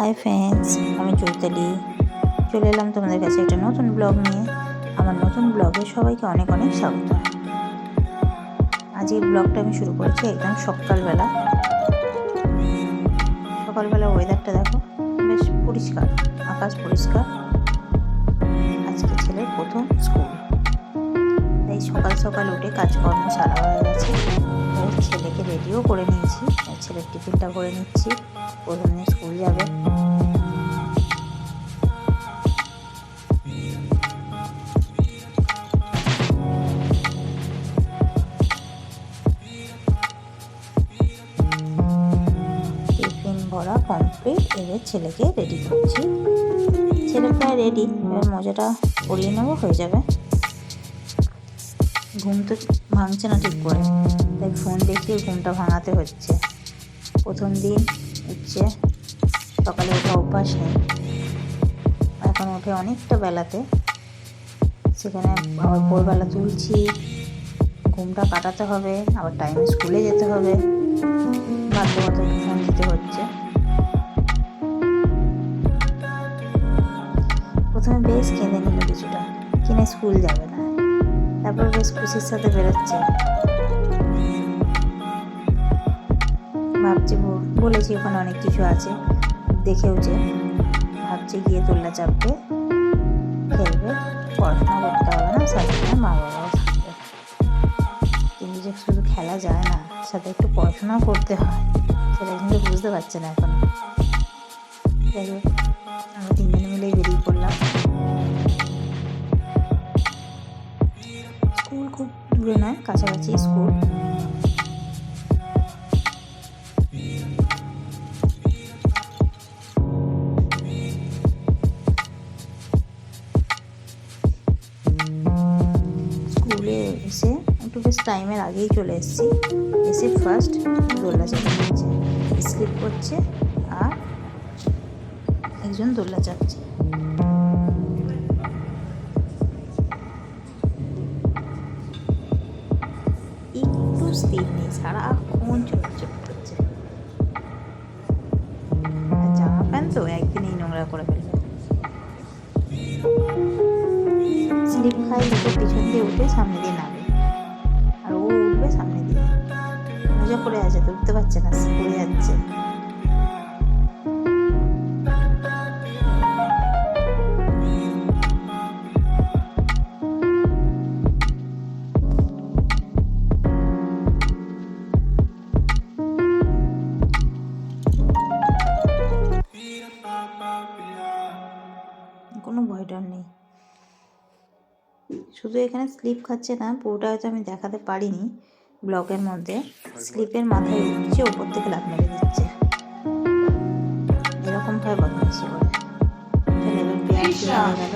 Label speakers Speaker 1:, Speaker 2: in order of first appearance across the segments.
Speaker 1: Hi friends আমি চৈতালি। চলে এলাম তোমাদের কাছে একটা নতুন ব্লগ নিয়ে। আমার নতুন ব্লগে সবাইকে অনেক অনেক স্বাগত। আজকের ব্লগটা আমি শুরু করেছি একদম সকালবেলা। সকালবেলা ওয়েদারটা দেখো, বেশ পরিষ্কার, আকাশ পরিষ্কার। আজকে ছেলের প্রথম স্কুল তাই সকাল সকাল উঠে কাজকর্ম সারা হয়ে গেছে। ছেলেকে রেডিও করে নিয়েছি। ছেলের টিফিনটা করে নিচ্ছি। প্রথম স্কুল যাবে। টিফিন ভরা কমপ্লিট এবার ছেলেকে রেডি করছি। ছেলে প্রায় রেডি এবার মজাটা পরিয়ে নেব, হয়ে যাবে। ঘুম তো ভাঙছে না ঠিক করে। তাই ফোন দেখিয়ে ঘুমটা ভাঙাতে হচ্ছে। প্রথম দিন হচ্ছে সকালে ওঠা অভ্যাস নেই। এখন ওঠে অনেকটা বেলাতে। সেখানে আবার ভোরবেলা তুলছি, ঘুমটা কাটাতে হবে, আবার টাইমে স্কুলে যেতে হবে। বাধ্যগত ফোন দিতে হচ্ছে। প্রথমে বেশ কেঁদে নিল কিছুটা, কিনে স্কুল যাবে না। তারপর বেশ খুশির সাথে বেরোচ্ছে। ভাবছি বলেছি ওখানে অনেক কিছু আছে। দেখেওছে ভাবছে গিয়ে তোল্লা চাপবে খেলবে পড়াশোনা করতে হবে না সাথে মা বাবাও থাকবে কিন্তু যে শুধু খেলা যায় না, সাথে একটু পড়াশোনাও করতে হয়। সেটা কিন্তু বুঝতে পারছে না এখন। যাই হোক, আমরা তিনজনে মিলেই বেরিয়ে পড়লাম। স্কুল খুব দূরে নয়, কাছাকাছি স্কুলে। আগেই চলে এসেছি। এসে ফার্স্ট দোল্লা চাপা নিচ্ছে। স্লিপ করছে আর একজন দোল্লা চাপছে। একটু স্থির নেই, সারাক্ষণ চোখ করছে। জামা প্যান্ট তো একদিনেই নোংরা করে ফেলবে। স্লিপ খাই দুটো পিছন দিয়ে উঠে সামনে দিয়ে নামে মজা করে আছে, তো উঠতে পারছে না, পড়ে যাচ্ছে। কোনো ভয় নেই। শুধু এখানে স্লিপ খাচ্ছে না, পুরোটা হয়তো আমি দেখাতে পারিনি। ব্লগের মধ্যে স্লিপের মাথায় উঠছে ওপর থেকে লাফ মেরে দিচ্ছে। এরকমভাবে বদমাইশি করে এবার পেয়ার হয়ে গেল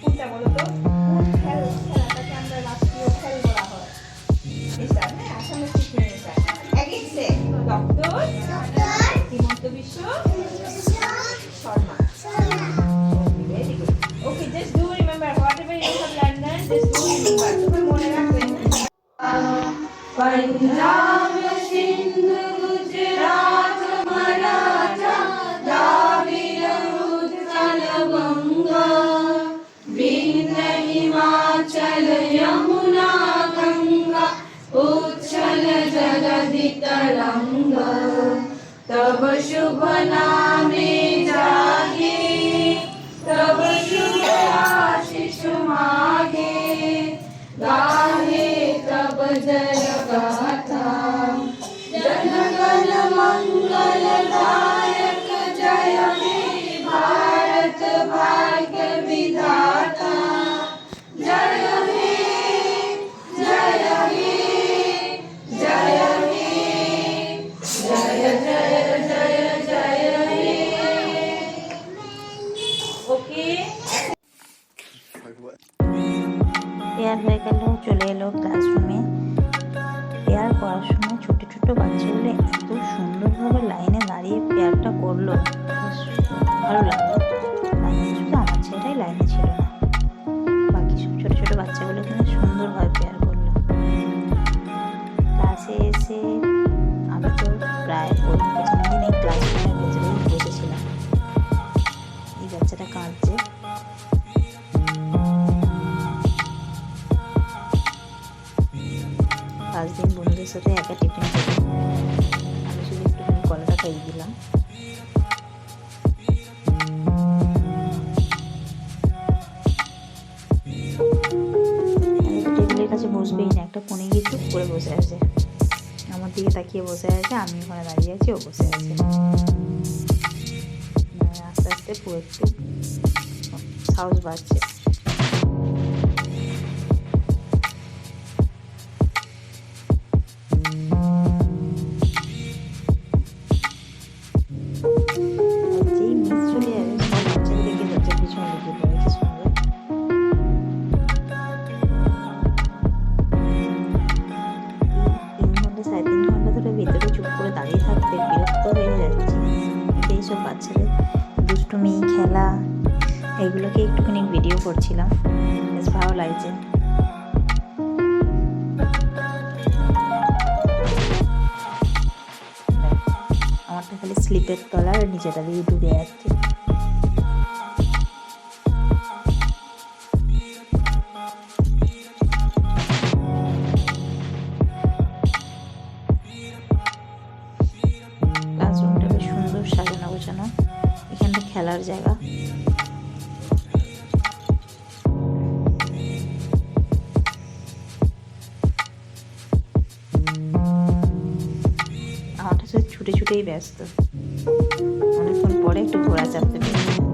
Speaker 2: কোনটা বলো তো খেলাটাকে আমরা রাষ্ট্রীয় খেল বলা হয় নেশার হ্যাঁ আসামে শিখে নেশা এক ইচ্ছে doctor Himanta Biswa Sarma okay just do remember whatever you have learn just do remember তুমি মনে রাখবে পঞ্জাব, সিন্ধু, গুজরাট शुभ नामे
Speaker 1: পেয়ারটা ভালো লাগল। শুধু আমার ছেলেটাই লাইনে ছিল। না বাকি সব ছোট ছোট বাচ্চাগুলো কিন্তু সুন্দরভাবে পেয়ার করল। ক্লাসে এসে আমি তো প্রায় প্রথম দিন এই ক্লাসরুমের ভেতরেই এই বাচ্চাটা কাঁদছে। পাঁচ দিন বন্ধুদের সাথে একা টিফিন আমি শুধু একটুখানি কলাটা খাইয়ে দিলাম। একটা কোণে গিয়ে চুপ করে বসে আছে। আমার দিকে তাকিয়ে বসে আছে, আমি ওখানে দাঁড়িয়ে আছি, ও বসে আছে। আস্তে আস্তে পুরো একটু সাহস বাড়ছে। করছিলাম। বেশ ভালো লাগছে। আমারটা খালি স্লিপের তলা আর নিচেটা দিয়ে ডুবে যাচ্ছে। ছুটে ছুটেই ব্যস্ত। অনেকক্ষণ পরে একটু ঘোরা চাপতে পেরেছি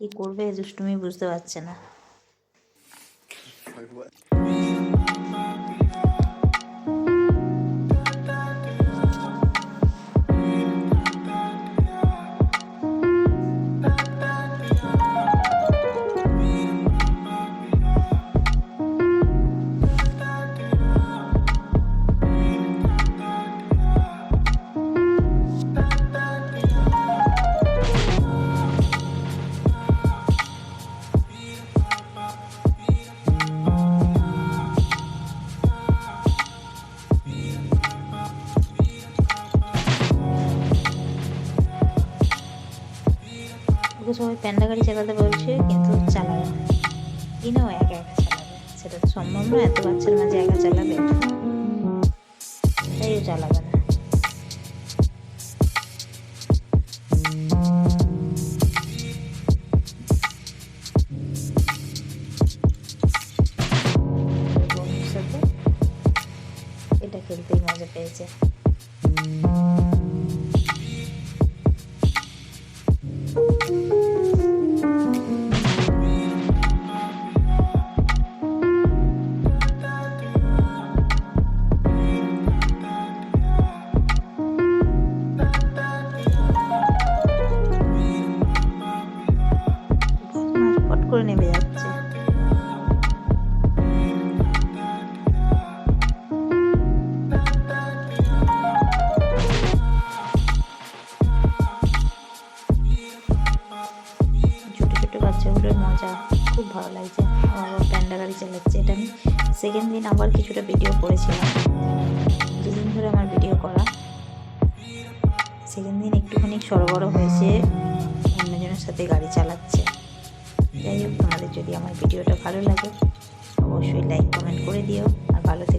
Speaker 1: কি করবে দুষ্টুমি বুঝতে পারছে না। আমাদেরকে সবাই প্যান্ডা গাড়ি চালাতে বলছে, কিন্তু চালাবে না। ইনাও একা একা চালাবে। সেটা সম্ভব না, এত বাচ্চার মাঝে একা চালাবে। তাই চালাবে না। এটা খেলতেই মজা পেয়েছে। ছোটো বাচ্চাগুলোর মজা। খুব ভালো লাগছে। প্যান্ডা গাড়ি চালাচ্ছে। এটা আমি সেকেন্ড দিন আবার কিছুটা ভিডিও করেছিলাম। দুদিন ধরে আমার ভিডিও করা। সেকেন্ড দিন একটুখানি সরবরাহ হয়েছে। অন্যজনের সাথে গাড়ি চালাচ্ছে। যাই হোক, তোমাদের যদি আমার ভিডিওটা ভালো লাগে, অবশ্যই লাইক কমেন্ট করে দিও। আর ভালো থেকে।